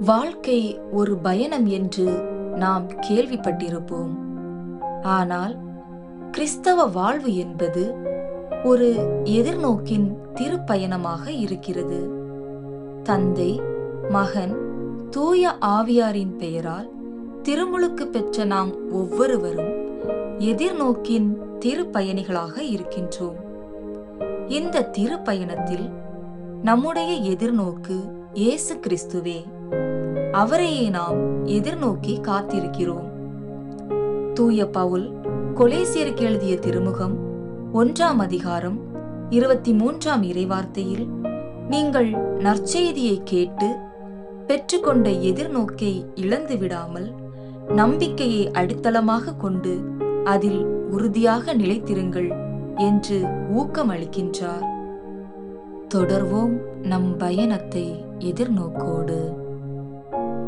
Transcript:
வாழ்க்கை ஒரு பயணம் என்று நாம் கேள்விப்பட்டிருப்போம். ஆனால் கிறிஸ்தவ வாழ்வு என்பது ஒரு எதிர்நோக்கின் திருப்பயணமாக இருக்கிறது. தந்தை மகன் தூய ஆவியாரின் பெயரால் திருமுழுக்கு பெற்ற நாம் ஒவ்வொருவரும் எதிர்நோக்கின் திருப்பயணிகளாக இருக்கின்றோம். இந்த திருப்பயணத்தில் நம்முடைய எதிர்நோக்கு இயேசு கிறிஸ்துவே. அவரையே நாம் எதிர்நோக்கி காத்திருக்கிறோம். தூய பவுல் கொலேசியருக்கு எழுதிய திருமுகம் ஒன்றாம் அதிகாரம் இருபத்தி மூன்றாம் இறைவார்த்தையில் நீங்கள் நற்செய்தியை கேட்டு பெற்றுக்கொண்ட எதிர்நோக்கை இழந்து விடாமல் நம்பிக்கையை அடித்தளமாக கொண்டு அதில் உறுதியாக நிலைத்திருங்கள் என்று ஊக்கமளிக்கின்றார் தொடர்வோம் நம் பயணத்தை எதிர்நோக்கோடு.